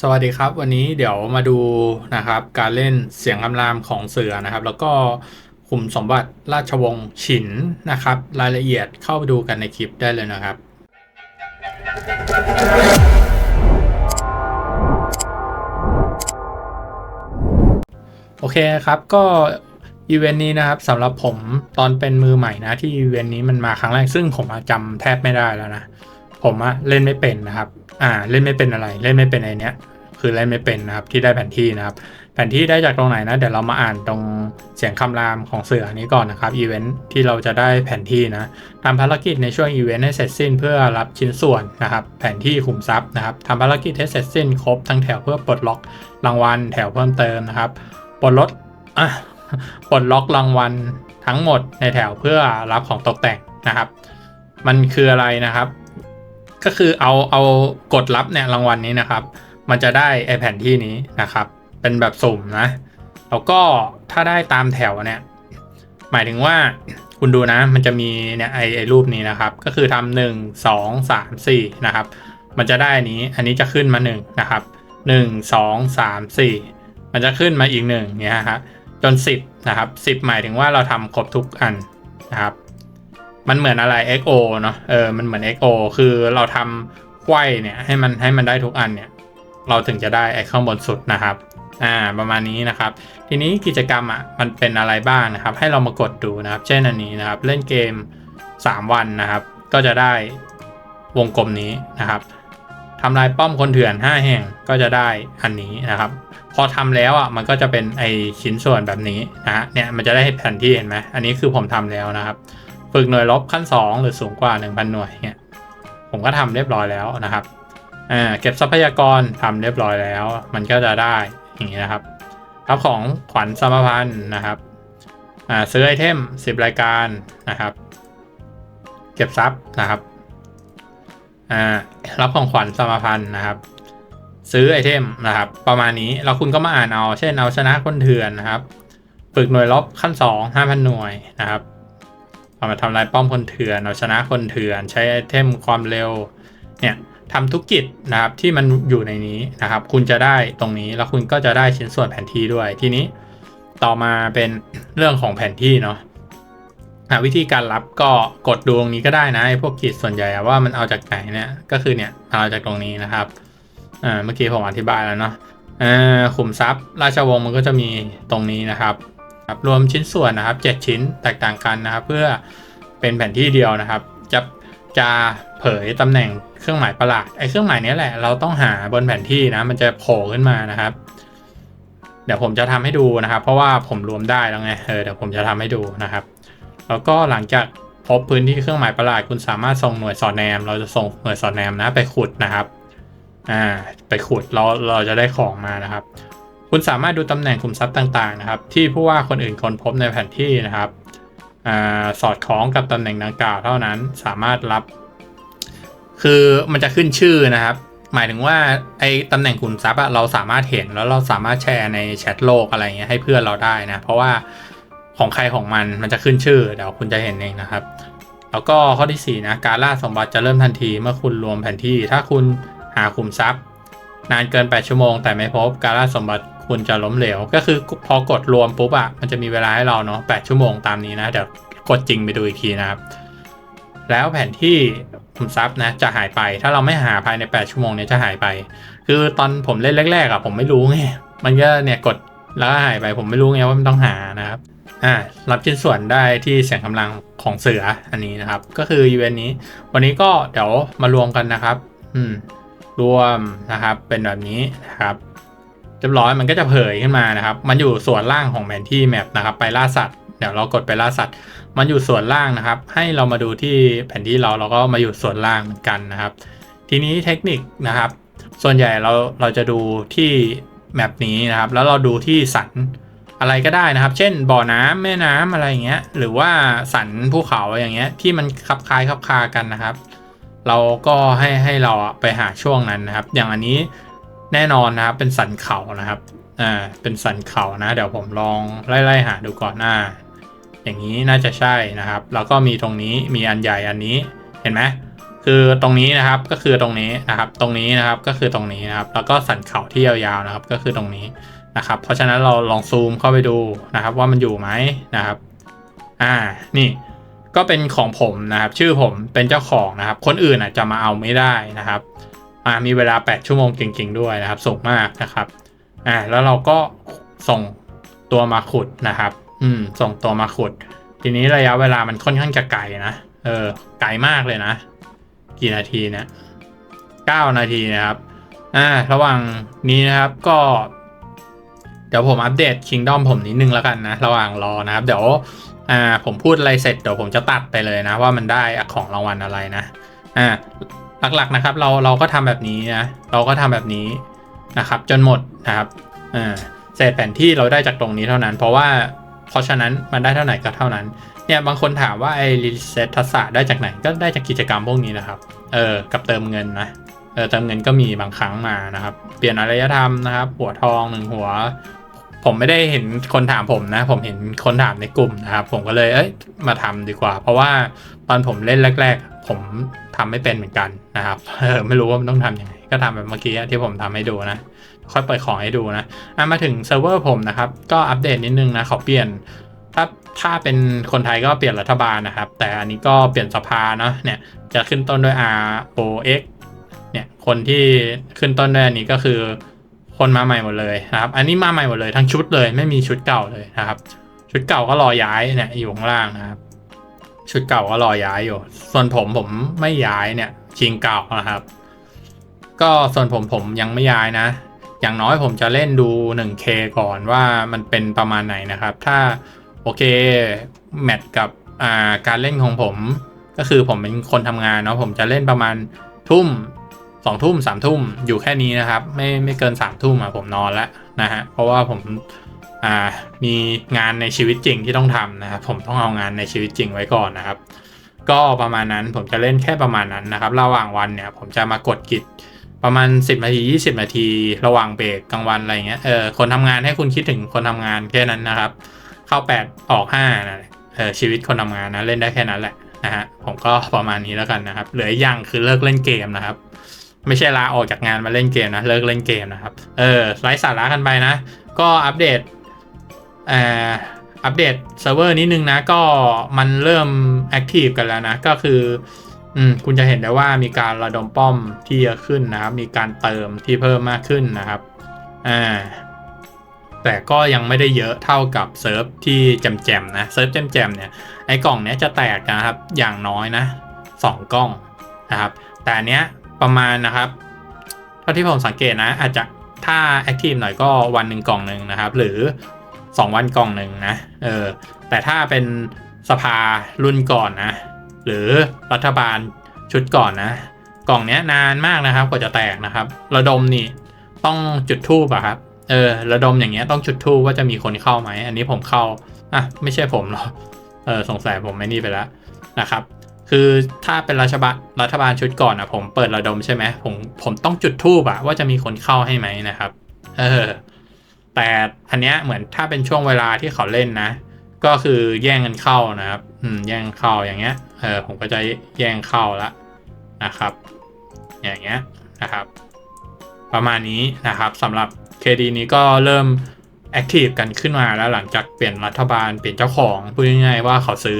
สวัสดีครับ วันนี้เดี๋ยวมาดูนะครับการเล่นเสียงคำรามของเสือนะครับ แล้วก็ขุมสมบัติราชวงศ์ฉินนะครับ รายละเอียดเข้าไปดูกันในคลิปได้เลยนะครับ โอเคครับก็อีเวนต์นี้นะครับสำหรับผมตอนเป็นมือใหม่นะที่อีเวนต์นี้มันมาครั้งแรกซึ่งผมจำแทบไม่ได้แล้วนะ ผมอะเล่นไม่เป็นนะครับ อ่าเล่นไม่เป็นอะไร เล่นไม่เป็นไอเนี้ย คือเล่นไม่เป็นนะครับที่ได้แผนที่นะครับ แผนที่ได้จากตรงไหนนะ เดี๋ยวเรามาอ่านตรงเสียงคำรามของเสือนี้ก่อนนะครับอีเวนต์ที่เราจะได้แผนที่นะทำภารกิจในช่วงอีเวนต์ให้เสร็จสิ้นเพื่อรับชิ้นส่วนนะครับ แผนที่ขุมทรัพย์นะครับทำภารกิจให้เสร็จสิ้นครบทั้งแถวเพื่อปลดล็อกรางวัลแถวเพิ่มเติมนะครับปลดลดอะปลดล็อกรางวัลทั้งหมดในแถวเพื่อรับของตกแต่งนะครับ มันคืออะไรนะครับ ก็คือเอาเอากดรับเนี่ยรางวัลนี้นะครับ มันจะได้ไอแผ่นที่นี้นะครับ เป็นแบบสุ่มนะ แล้วก็ถ้าได้ตามแถวเนี่ย หมายถึงว่าคุณดูนะ มันจะมีเนี่ยไอไอรูปนี้นะครับ ก็คือทำหนึ่งสองสามสี่นะครับ มันจะได้อันนี้ อันนี้จะขึ้นมาหนึ่งนะครับหนึ่งสองสามสี่มันจะขึ้นมาอีกหนึ่งเนี่ยฮะจนสิบนะครับสิบหมายถึงว่าเราทำครบทุกอันนะครับ มันเหมือนอะไร XO เนาะเออมันเหมือน XO คือเราทำไขว้เนี่ยให้มันให้มันได้ทุกอันเนี่ย เราถึงจะได้ไอ้ข้างบนสุดนะครับอ่าประมาณนี้นะครับ ทีนี้กิจกรรมอะมันเป็นอะไรบ้างนะครับ ให้เรามากดดูนะครับ เช่นอันนี้นะครับ เล่นเกม 3 วันนะครับ ก็จะได้วงกลมนี้นะครับทำลายป้อมคนเถื่อน 5 แห่งก็จะได้อันนี้นะครับ พอทำแล้วอะมันก็จะเป็นไอชิ้นส่วนแบบนี้นะฮะเนี่ยมันจะได้แผนที่เห็นไหมอันนี้คือผมทำแล้วนะครับ ฝึกหน่วยลบขั้น 2 หรือสูงกว่า 1,000 หน่วยเนี่ยผมก็ทำเรียบร้อยแล้วนะครับอ่าเก็บทรัพยากรทำเรียบร้อยแล้ว มันก็จะได้อย่างนี้นะครับรับของขวัญสมพันธ์นะครับอ่าซื้อไอเทม 10 รายการนะครับ เก็บทรัพย์นะครับอ่ารับของขวัญสมพันธ์นะครับ ซื้อไอเทมนะครับ ประมาณนี้แล้วคุณก็มาอ่านเอา เช่นเอาชนะคนเถื่อนนะครับ ฝึกหน่วยลบขั้น 2 5,000 หน่วยนะครับ เอามาทำลายป้อมคนเถื่อนเอาชนะคนเถื่อน ใช้ไอเทมความเร็วเนี่ยทำทุกกิจนะครับที่มันอยู่ในนี้นะครับ คุณจะได้ตรงนี้แล้วคุณก็จะได้ชิ้นส่วนแผนที่ด้วยทีนี้ต่อมาเป็นเรื่องของแผนที่เนาะวิธีการรับก็กดดูตรงนี้ก็ได้นะไอพวกกิจส่วนใหญ่อะว่ามันเอาจากไหนเนี่ยก็คือเนี่ยเอาจากตรงนี้นะครับเมื่อกี้ผมอธิบายแล้วเนาะขุมทรัพย์ราชวงศ์มันก็จะมีตรงนี้นะครับ ครับรวมชิ้นส่วนนะครับ 7 ชิ้นแตกต่างกันนะครับ เพื่อเป็นแผนที่เดียวนะครับ จะจะเผยตำแหน่งเครื่องหมายประหลาดไอ้เครื่องหมายนี้แหละเราต้องหาบนแผนที่นะ มันจะโผล่ขึ้นมานะครับ เดี๋ยวผมจะทำให้ดูนะครับ เพราะว่าผมรวมได้แล้วไงเออเดี๋ยวผมจะทำให้ดูนะครับ แล้วก็หลังจากพบพื้นที่เครื่องหมายประหลาดคุณสามารถส่งหน่วยสอดแนม เราจะส่งหน่วยสอดแนมนะ ไปขุดนะครับ อ่า ไปขุดเราเราจะได้ของมานะครับ คุณสามารถดูตำแหน่งขุมทรัพย์ต่างๆนะครับ ที่ผู้ว่าคนอื่นค้นพบในแผนที่นะครับอสอดคล้องกับตำแหน่งดังกล่าวเท่านั้นสามารถรับ คือมันจะขึ้นชื่อนะครับ หมายถึงว่าไอ้ตำแหน่งขุมทรัพย์เราสามารถเห็นแล้วเราสามารถแชร์ในแชทโลกอะไรเงี้ยให้เพื่อนเราได้นะ เพราะว่าของใครของมันมันจะขึ้นชื่อเดี๋ยวคุณจะเห็นเองนะครับ แล้วก็ข้อที่4นะการล่าสมบัติจะเริ่มทันทีเมื่อคุณรวมแผนที่ ถ้าคุณหาขุมทรัพย์ นานเกิน 8 ชั่วโมง แต่ไม่พบการล่าสมบัติ คุณจะล้มเหลว ก็คือพอกดรวมปุ๊บอะมันจะมีเวลาให้เราเนาะ8ชั่วโมงตามนี้นะ เดี๋ยวกดจริงไปดูอีกทีนะครับ แล้วแผนที่ขุมทรัพย์นะจะหายไป ถ้าเราไม่หาภายใน 8 ชั่วโมงเนี้ยจะหายไป คือตอนผมเล่นแรกๆอะผมไม่รู้ไง มันก็เนี่ยกดแล้วก็หายไป ผมไม่รู้ไงว่ามันต้องหานะครับ อ่า รับชิ้นส่วนได้ที่เสียงกำลังของเสืออันนี้นะครับ ก็คืออีเวนต์นี้ วันนี้ก็เดี๋ยวมารวมกันนะครับ อืม รวมนะครับ เป็นแบบนี้นะครับ รียบร้อยมันก็จะเผยขึ้นมานะครับ มันอยู่ส่วนล่างของแผนที่แมปนะครับ ไปล่าสัตว์เดี๋ยวเรากดไปล่าสัตว์ มันอยู่ส่วนล่างนะครับ ให้เรามาดูที่แผนที่เราเราก็มาอยู่ส่วนล่างเหมือนกันนะครับ ทีนี้เทคนิคนะครับ ส่วนใหญ่เราเราจะดูที่แมปนี้นะครับ แล้วเราดูที่สันอะไรก็ได้นะครับ เช่น บ่อน้ำแม่น้ำอะไรอย่างเงี้ย หรือว่าสันภูเขาอย่างเงี้ย ที่มันคลับคล้ายคลับคากันนะครับ เราก็ให้ให้เราไปหาช่วงนั้นนะครับ อย่างอันนี้ แน่นอนนะครับ เป็นสันเขานะครับ อ่า เป็นสันเขานะ เดี๋ยวผมลองไล่ๆหาดูก่อนหน้าอย่างนี้น่าจะใช่นะครับ แล้วก็มีตรงนี้มีอันใหญ่อันนี้เห็นไหมคือตรงนี้นะครับก็คือตรงนี้นะครับ ตรงนี้นะครับก็คือตรงนี้นะครับ แล้วก็สันเขาที่ยาวๆนะครับ ก็คือตรงนี้นะครับ เพราะฉะนั้นเราลองซูมเข้าไปดูนะครับ ว่ามันอยู่ไหมนะครับ อ่านี่ก็เป็นของผมนะครับ ชื่อผมเป็นเจ้าของนะครับ คนอื่นอาจจะมาเอาไม่ได้นะครับ อ่ามีเวลา 8 ชั่วโมงจริงๆด้วยนะครับ สูงมากนะครับอ่าแล้วเราก็ส่งตัวมาขุดนะครับ อืม ส่งตัวมาขุด ทีนี้ระยะเวลามันค่อนข้างจะไกลนะ เออ ไกลมากเลยนะ กี่นาทีเนี่ย9นาทีนะครับ อ่า ระหว่างนี้นะครับก็ เดี๋ยวผมอัปเดต Kingdom ผมนิดนึงแล้วกันนะ ระหว่างรอนะครับ เดี๋ยวอ่าผมพูดอะไรเสร็จเดี๋ยวผมจะตัดไปเลยนะ ว่ามันได้ของรางวัลอะไรนะ อ่า หลักๆนะครับ เราเราก็ทำแบบนี้นะเราก็ทำแบบนี้นะครับ จนหมดนะครับอ่าเศษแผนที่เราได้จากตรงนี้เท่านั้น เพราะว่าเพราะฉะนั้นมันได้เท่าไหร่ก็เท่านั้นเนี่ยบางคนถามว่าไอ้รีเซ็ตทักษะได้จากไหนก็ได้จากกิจกรรมพวกนี้นะครับเออกับเติมเงินนะเออเติมเงินก็มีบางครั้งมานะครับ เปลี่ยนอารยธรรมนะครับ หัวทองหนึ่งหัว ผมไม่ได้เห็นคนถามผมนะ ผมเห็นคนถามในกลุ่มนะครับ ผมก็เลยเอ้ยมาทำดีกว่า เพราะว่าตอนผมเล่นแรก ๆ ผม ทำไม่เป็นเหมือนกันนะครับเออไม่รู้ว่ามันต้องทำยังไงก็ทำแบบเมื่อกี้ที่ผมทำให้ดูนะค่อยเปิดของให้ดูนะอะมาถึงเซิร์ฟเวอร์ผมนะครับ ก็อัปเดตนิดนึงนะขอเปลี่ยนถ้าถ้าเป็นคนไทยก็เปลี่ยนรัฐบาลนะครับ แต่อันนี้ก็เปลี่ยนสภาเนาะเนี่ยจะขึ้นต้นด้วย R O X เนี่ยคนที่ขึ้นต้นด้วยอันนี้ก็คือคนมาใหม่หมดเลยนะครับ อันนี้มาใหม่หมดเลยทั้งชุดเลย ไม่มีชุดเก่าเลยนะครับ ชุดเก่าก็รอย้ายเนี่ยอยู่ข้างล่างนะครับ ชุดเก่าก็รอย้ายอยู่ ส่วนผมผมไม่ย้ายเนี่ย ชิงเก่านะครับ ก็ส่วนผมผมยังไม่ย้ายนะ อย่างน้อยผมจะเล่นดู 1K ก่อนว่ามันเป็นประมาณไหนนะครับ ถ้าโอเคแมทกับาการเล่นของผม ก็คือผมเป็นคนทำงานเนาะผมจะเล่นประมาณทุ่มสองทุ่มสามทุ่มอยู่แค่นี้นะครับ ไม่ไม่เกินสามทุ่มอะผมนอนแล้วนะฮะเพราะว่าผม อ่ามีงานในชีวิตจริงที่ต้องทำนะครับผมต้องเอางานในชีวิตจริงไว้ก่อนนะครับ ก็ประมาณนั้นผมจะเล่นแค่ประมาณนั้นนะครับ ระหว่างวันเนี่ยผมจะมากดกิจประมาณ 10นาที20 นาที ระหว่างเบรกกลางวันอะไรเงี้ยเออคนทำงานให้คุณคิดถึงคนทำงานแค่นั้นนะครับ เข้า 8 ออก5นะเออชีวิตคนทำงานนะเล่นได้แค่นั้นแหละนะฮะผมก็ประมาณนี้แล้วกันนะครับ เหลืออย่างคือเลิกเล่นเกมนะครับ ไม่ใช่ลาออกจากงานมาเล่นเกมนะเลิกเล่นเกมนะครับเออไร้สาระกันไปนะ ก็อัปเดต อ่ออัปเดตเซิร์ฟเวอร์นิดนึงนะ ก็มันเริ่มแอคทีฟกันแล้วนะ ก็คืออืมคุณจะเห็นได้ว่ามีการระดมป้อมที่เยอะขึ้นนะครับ มีการเติมที่เพิ่มมากขึ้นนะครับอ่าแต่ก็ยังไม่ได้เยอะเท่ากับเซิร์ฟที่แจมๆนะเซิร์ฟแจมๆเนี่ยไอ้กล่องเนี้ยจะแตกนะครับอย่างน้อยนะสองกล้องนะครับ แต่อันเนี้ยประมาณนะครับเท่าที่ผมสังเกตนะ อาจจะถ้าแอคทีฟหน่อยก็วันหนึ่งกล่องหนึ่งนะครับ หรือ 2 วันกล่องหนึ่งนะเออแต่ถ้าเป็นสภารุ่นก่อนนะ หรือรัฐบาลชุดก่อนนะ กล่องเนี้ยนานมากนะครับกว่าจะแตกนะครับ ระดมนี่ต้องจุดทูบอะครับเออระดมอย่างเงี้ยต้องจุดทูบว่าจะมีคนเข้าไหมอันนี้ผมเข้าอะไม่ใช่ผมหรอกเออสงสัยผมไม่นี่ไปแล้วนะครับ คือถ้าเป็นรัฐบาลรัฐบาลชุดก่อนอะผมเปิดระดมใช่ไหมผมผมต้องจุดทูบอะว่าจะมีคนเข้าให้ไหมนะครับ เออ แต่อันเนี้ยเหมือนถ้าเป็นช่วงเวลาที่เขาเล่นนะ ก็คือแย่งกันเข้านะครับ อืม แย่งเข้าอย่างเงี้ย เออ ผมก็จะแย่งเข้าละนะครับ อย่างเงี้ยนะครับ ประมาณนี้นะครับสำหรับ KD นี้ก็เริ่มแอคทีฟกันขึ้นมาแล้วหลังจากเปลี่ยนรัฐบาลเปลี่ยนเจ้าของพูดง่ายๆว่าเขาซื้อ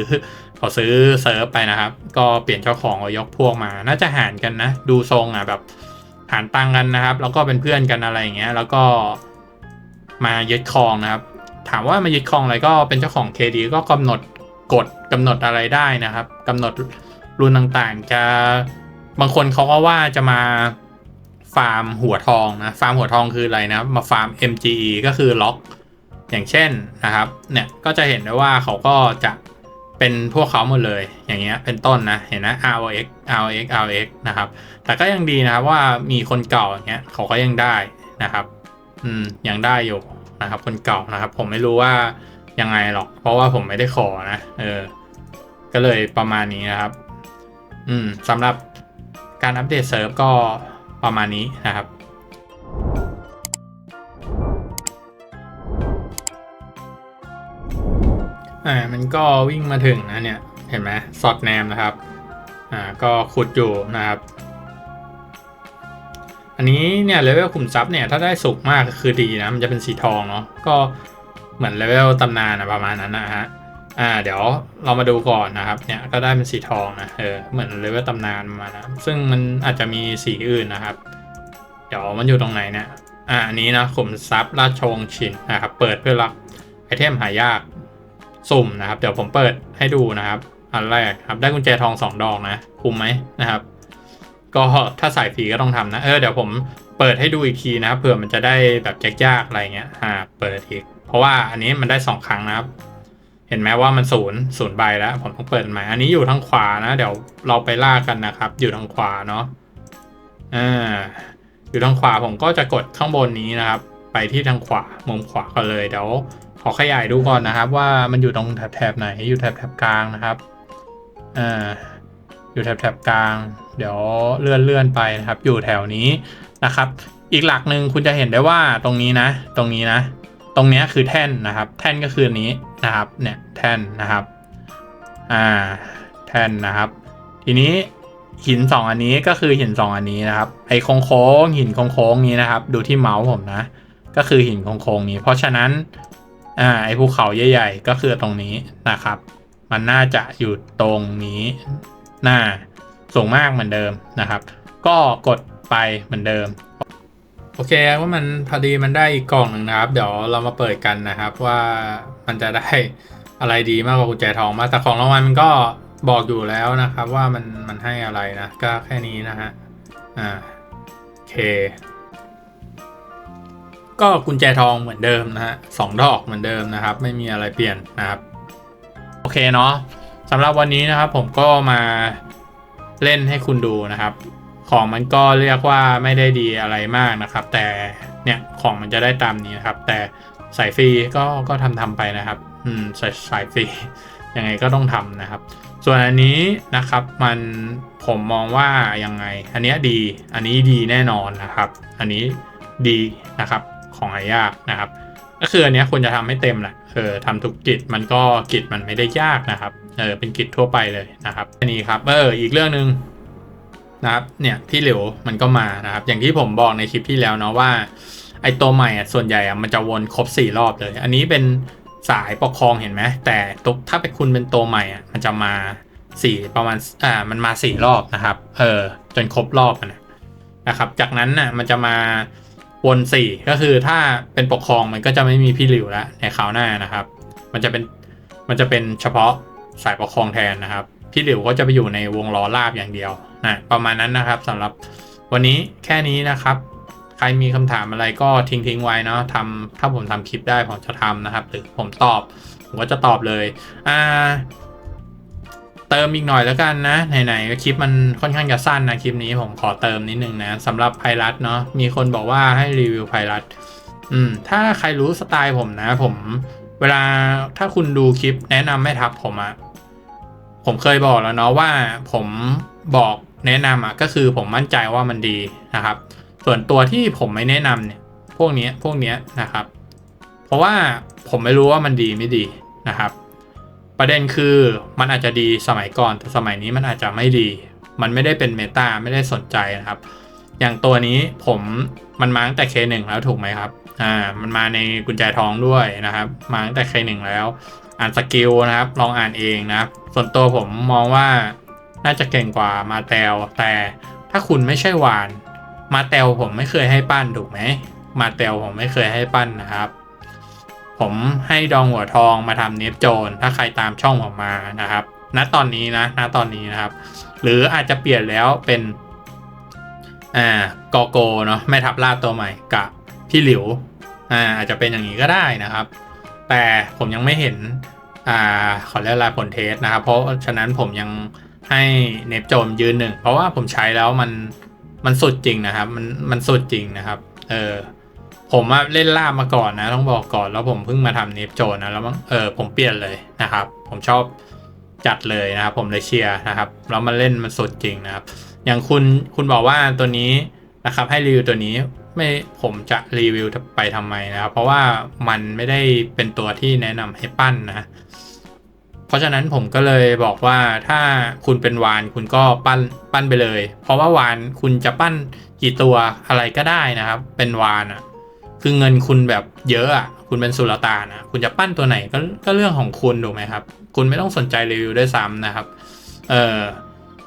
เขาซื้อเซิร์ฟไปนะครับ ก็เปลี่ยนเจ้าของเอายกพวกมา น่าจะหารกันนะ ดูทรงอะแบบหารตังกันนะครับ แล้วก็เป็นเพื่อนกันอะไรอย่างเงี้ย แล้วก็ มายึดครองนะครับ ถามว่ามายึดครองอะไรก็เป็นเจ้าของ KD ก็กำหนดกฎกำหนดอะไรได้นะครับกำหนดรุ่นต่างๆ จะบางคนเขาก็ว่าจะมาฟาร์มหัวทองนะฟาร์มหัวทองคืออะไรนะมาฟาร์ม MGE ก็คือล็อกอย่างเช่นนะครับเนี่ยก็จะเห็นได้ว่าเขาก็จะเป็นพวกเขาหมดเลยอย่างเงี้ยเป็นต้นนะเห็นนะ ROX ROX ROX นะครับแต่ก็ยังดีนะครับว่ามีคนเก่าอย่างเงี้ยเขาก็ยังได้นะครับ อืมยังได้อยู่ นะครับ คนเก่านะครับ ผมไม่รู้ว่ายังไงหรอก เพราะว่าผมไม่ได้ขอนะ เออ ก็เลยประมาณนี้นะครับ อืมสำหรับการอัปเดตเซิร์ฟก็ประมาณนี้นะครับอ่ามันก็วิ่งมาถึงนะเนี่ย เห็นไหมสอดแนมนะครับ อ่า ก็ขุดอยู่นะครับ อันนี้เนี่ยเลเวลขุมทรัพย์เนี่ยถ้าได้สุกมากคือดีนะมันจะเป็นสีทองเนาะก็เหมือนเลเวลตำนานอะประมาณนั้นนะฮะอ่าเดี๋ยวเรามาดูก่อนนะครับเนี่ยก็ได้เป็นสีทองนะเออเหมือนเลเวลตำนานประมาณนะซึ่งมันอาจจะมีสีอื่นนะครับ เดี๋ยวมันอยู่ตรงไหนเนี่ยอ่าอันนี้นะขุมทรัพย์ราชวงศ์ชินนะครับเปิดเพื่อรับไอเทมหายากสุ่มนะครับ เดี๋ยวผมเปิดให้ดูนะครับ อันแรกครับได้กุญแจทองสองดอกนะคุ้มไหมนะครับ ก็ถ้าใส่ฟรีก็ต้องทำนะ เออเดี๋ยวผมเปิดให้ดูอีกทีนะครับเผื่อมันจะได้แบบยากๆอะไรเงี้ยอ่าเปิดอีก เพราะว่าอันนี้มันได้สองครั้งนะครับ เห็นไหมว่ามันศูนย์ศูนย์ใบแล้ว ผมต้องเปิดใหม่อันนี้อยู่ทางขวานะ เดี๋ยวเราไปลากกันนะครับ อยู่ทางขวาเนาะอ่าอยู่ทางขวาผมก็จะกดข้างบนนี้นะครับ ไปที่ทางขวามุมขวาก่อนเลยเดี๋ยวขอขยายดูก่อนนะครับ ว่ามันอยู่ตรงแถบๆไหนอยู่แถบๆกลางนะครับอ่าอยู่แถบแถบกลาง เดี๋ยวเลื่อนเลื่อนไปนะครับ อยู่แถวนี้นะครับ อีกหลักหนึ่งคุณจะเห็นได้ว่าตรงนี้นะ ตรงนี้นะ ตรงเนี้ยคือแท่นนะครับ แท่นก็คือนี้นะครับ เนี่ยแท่นนะครับ อ่า แท่นนะครับ ทีนี้หินสองอันนี้ก็คือหินสองอันนี้นะครับ ไอ้โค้งโค้งหินโค้งโค้งนี้นะครับ ดูที่เมาส์ผมนะ ก็คือหินโค้งโค้งนี้ เพราะฉะนั้นอ่าไอ้ภูเขาใหญ่ๆก็คือตรงนี้นะครับ มันน่าจะอยู่ตรงนี้หน้า สูงมากเหมือนเดิมนะครับ ก็กดไปเหมือนเดิม โอเคว่ามันพอดีมันได้อีกกล่องหนึ่งนะครับ เดี๋ยวเรามาเปิดกันนะครับว่ามันจะได้อะไรดีมากกว่ากุญแจทองมากแต่ของรางวัลมันก็บอกอยู่แล้วนะครับว่ามันมันให้อะไรนะก็แค่นี้นะฮะอ่าโอเค ก็กุญแจทองเหมือนเดิมนะฮะสองดอกเหมือนเดิมนะครับ ไม่มีอะไรเปลี่ยนนะครับ โอเคเนาะสำหรับวันนี้นะครับผมก็มา เล่นให้คุณดูนะครับ ของมันก็เรียกว่าไม่ได้ดีอะไรมากนะครับ แต่เนี่ยของมันจะได้ตามนี้นะครับ แต่สายฟรีก็ก็ทำทำไปนะครับ อืมสายสายฟรียังไงก็ต้องทำนะครับ ส่วนอันนี้นะครับมันผมมองว่ายังไง อันนี้ดี อันนี้ดีแน่นอนนะครับ อันนี้ดีนะครับของหายากนะครับ ก็คืออันนี้ควรจะทำให้เต็มแหละเออทำทุกกิจมันก็กิจมันไม่ได้ยากนะครับ เออเป็นกิจทั่วไปเลยนะครับอันนี้ครับเอออีกเรื่องหนึ่งนะครับเนี่ยพี่เหลวมันก็มานะครับ อย่างที่ผมบอกในคลิปที่แล้วเนาะว่าไอตัวใหม่อะส่วนใหญ่อะมันจะวนครบสี่รอบเลย อันนี้เป็นสายปกครองเห็นไหมแต่ตุกถ้าเป็นคุณเป็นตัวใหม่อะมันจะมาสี่ประมาณอ่ามันมาสี่รอบนะครับเออจนครบรอบนะนะครับ จากนั้นน่ะมันจะมาวนสี่ก็คือถ้าเป็นปกครองมันก็จะไม่มีพี่หลิวแล้วในคราวหน้านะครับ มันจะเป็นมันจะเป็นเฉพาะ สายปกคองแทนนะครับ พี่หลิวก็จะไปอยู่ในวงล้อลาบอย่างเดียวนะประมาณนั้นนะครับสำหรับวันนี้แค่นี้นะครับ ใครมีคำถามอะไรก็ทิ้งทิ้งไว้เนาะทำถ้าผมทำคลิปได้ผมจะทำนะครับ หรือผมตอบผมก็จะตอบเลยอ่าเติมอีกหน่อยแล้วกันนะไหนๆคลิปมันค่อนข้างจะสั้นนะคลิปนี้ผมขอเติมนิดนึงนะสำหรับไพรัตเนาะมีคนบอกว่าให้รีวิวไพรัตอืมถ้าใครรู้สไตล์ผมนะ ผม เวลาถ้าคุณดูคลิปแนะนำแม่ทัพผมอะผมเคยบอกแล้วเนาะว่าผมบอกแนะนำอะก็คือผมมั่นใจว่ามันดีนะครับ ส่วนตัวที่ผมไม่แนะนำเนี่ย พวกนี้พวกนี้นะครับ เพราะว่าผมไม่รู้ว่ามันดีไม่ดีนะครับ ประเด็นคือมันอาจจะดีสมัยก่อนแต่สมัยนี้มันอาจจะไม่ดี มันไม่ได้เป็นเมตาไม่ได้สนใจนะครับ อย่างตัวนี้ผมมันมาตั้งแต่ K1 แล้วถูกไหมครับ อ่า มันมาในกุญแจทองด้วยนะครับ มาตั้งแต่ K1 แล้ว อ่านสกิลนะครับ ลองอ่านเองนะครับ ส่วนตัวผมมองว่าน่าจะเก่งกว่ามาแตวแต่ถ้าคุณไม่ใช่วาน มาแตวผมไม่เคยให้ปั้นถูกไหม มาแตวผมไม่เคยให้ปั้นนะครับ ผมให้ดองหัวทองมาทำเนฟโจน ถ้าใครตามช่องผมมานะครับ ณตอนนี้นะ ณตอนนี้นะครับ หรืออาจจะเปลี่ยนแล้วเป็น อ่ากอโกเนาะแม่ทัพล่าตัวใหม่กับพี่หลิวอ่าอาจจะเป็นอย่างนี้ก็ได้นะครับ แต่ผมยังไม่เห็นอ่าขอเรียกอะไรผลเทสนะครับ เพราะฉะนั้นผมยังให้เนฟโจมยืนหนึ่งเพราะว่าผมใช้แล้วมันมันสุดจริงนะครับ มันมันสุดจริงนะครับ เออผมเล่นล่ามาก่อนนะต้องบอกก่อนแล้วผมเพิ่งมาทำเนฟโจนนะแล้วเออผมเปลี่ยนเลยนะครับ ผมชอบจัดเลยนะครับ ผมเลยเชียร์นะครับแล้วมาเล่นมันสุดจริงนะครับ อย่างคุณคุณบอกว่าตัวนี้นะครับให้รีวิวตัวนี้ไม่ผมจะรีวิวไปทำไมนะครับ เพราะว่ามันไม่ได้เป็นตัวที่แนะนำให้ปั้นนะ เพราะฉะนั้นผมก็เลยบอกว่าถ้าคุณเป็นวานคุณก็ปั้นปั้นไปเลย เพราะว่าวานคุณจะปั้นกี่ตัวอะไรก็ได้นะครับ เป็นวานอะ่ะคือเงินคุณแบบเยอะอะ่ะคุณเป็นสุลต่านอะคุณจะปั้นตัวไหนก็ก็เรื่องของคุณถูกไหมครับ คุณไม่ต้องสนใจรีวิวด้วยซ้ำนะครับ เออ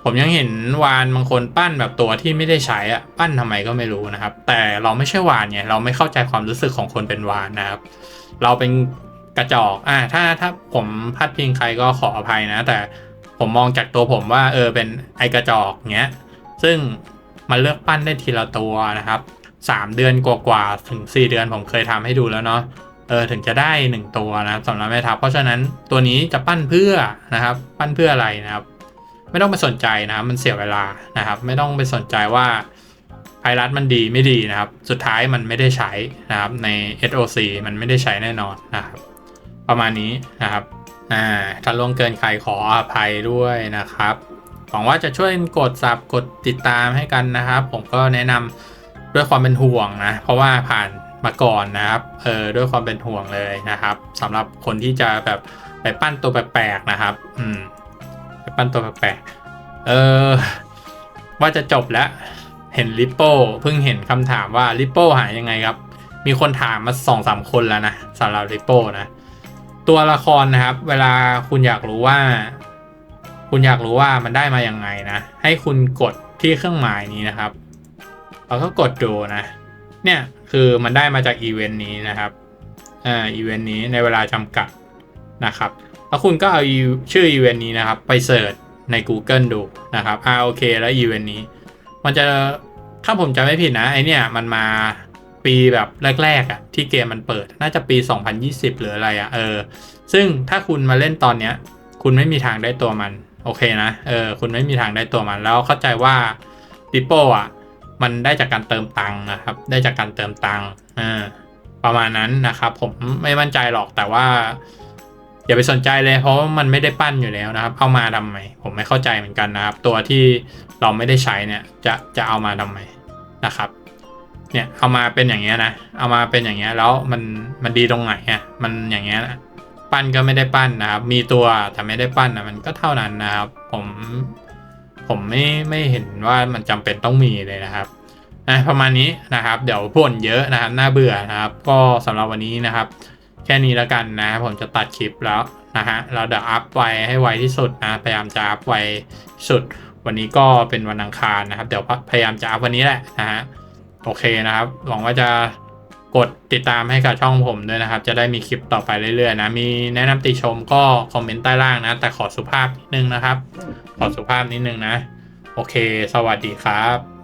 ผมยังเห็นวานบางคนปั้นแบบตัวที่ไม่ได้ใช้อะปั้นทำไมก็ไม่รู้นะครับ แต่เราไม่ใช่วานไงเราไม่เข้าใจความรู้สึกของคนเป็นวานนะครับ เราเป็นกระจอกอ่าถ้าถ้าผมพัดพิงใครก็ขออภัยนะ แต่ผมมองจากตัวผมว่าเออเป็นไอกระจอกเงี้ยซึ่งมันเลือกปั้นได้ทีละตัวนะครับสามเดือนกว่าๆถึงสี่เดือนผมเคยทำให้ดูแล้วเนาะเออถึงจะได้หนึ่งตัวนะครับสำหรับแม่ทัพเพราะฉะนั้นตัวนี้จะปั้นเพื่อนะครับ ปั้นเพื่ออะไรนะครับ ไม่ต้องไปสนใจนะครับ มันเสียเวลานะครับ ไม่ต้องไปสนใจว่าไพรัสมันดีไม่ดีนะครับ สุดท้ายมันไม่ได้ใช้นะครับ ใน SOC มันไม่ได้ใช้แน่นอนนะครับ ประมาณนี้นะครับอ่าถ้าล่วงเกินใครขออภัยด้วยนะครับหวังว่าจะช่วยกดซับกดติดตามให้กันนะครับ ผมก็แนะนำด้วยความเป็นห่วงนะ เพราะว่าผ่านมาก่อนนะครับ เออด้วยความเป็นห่วงเลยนะครับสำหรับคนที่จะแบบไปปั้นตัวแปลกๆนะครับ อืม ปั้นตัวแปลกๆเออ ว่าจะจบแล้ว เห็นลิปโป้เพิ่งเห็นคำถามว่าลิปโป้หายยังไงครับ มีคนถามมาสองสามคนแล้วนะสำหรับลิปโป้นะ ตัวละครนะครับ เวลาคุณอยากรู้ว่า คุณอยากรู้ว่ามันได้มายังไงนะ ให้คุณกดที่เครื่องหมายนี้นะครับแล้วก็กดดูนะ เนี่ยคือมันได้มาจากอีเวนต์นี้นะครับอ่าอีเวนต์นี้ในเวลาจำกัดนะครับ แล้วคุณก็เอาชื่ออีเวนต์นี้นะครับ ไปเสิร์ชใน Google ดูนะครับอ่าโอเคแล้วอีเวนต์นี้ มันจะถ้าผมจำไม่ผิดนะไอเนี่ยมันมาปีแบบแรกๆอะ่ะที่เกมมันเปิดน่าจะปี 2020 หรืออะไรอะ่ะเออ ซึ่งถ้าคุณมาเล่นตอนเนี้ย คุณไม่มีทางได้ตัวมัน โอเคนะเออคุณไม่มีทางได้ตัวมัน แล้วเข้าใจว่าปิโป้อะมันได้จากการเติมตังค์นะครับ ได้จากการเติมตังค์อ่าประมาณนั้นนะครับ ผมไม่มั่นใจหรอกแต่ว่า อย่าไปสนใจเลยเพราะว่ามันไม่ได้ปั้นอยู่แล้วนะครับ เอามาทำไมผมไม่เข้าใจเหมือนกันนะครับ ตัวที่เราไม่ได้ใช้เนี่ยจะจะเอามาทำไมนะครับเนี่ยเอามาเป็นอย่างเงี้ยนะ เอามาเป็นอย่างเงี้ยแล้วมันมันดีตรงไหนอะมันอย่างเงี้ยนะปั้นก็ไม่ได้ปั้นนะครับ มีตัวแต่ไม่ได้ปั้นนะมันก็เท่านั้นนะครับ ผมผมไม่ไม่เห็นว่ามันจำเป็นต้องมีเลยนะครับนะประมาณนี้นะครับ เดี๋ยวพ่นเยอะนะครับน่าเบื่อนะครับ ก็สำหรับวันนี้นะครับ แค่นี้แล้วกันนะ ผมจะตัดคลิปแล้วนะฮะเราเดี๋ยวอัพไวให้ไวที่สุดนะ พยายามจะอัพไวสุด วันนี้ก็เป็นวันอังคารนะครับ เดี๋ยวพยายามจะอัพวันนี้แหละนะฮะ โอเคนะครับ หวังว่าจะกดติดตามให้กับช่องผมด้วยนะครับ จะได้มีคลิปต่อไปเรื่อยๆนะ มีแนะนำติชมก็คอมเมนต์ใต้ล่างนะ แต่ขอสุภาพนิดนึงนะครับ ขอสุภาพนิดนึงนะ โอเค สวัสดีครับ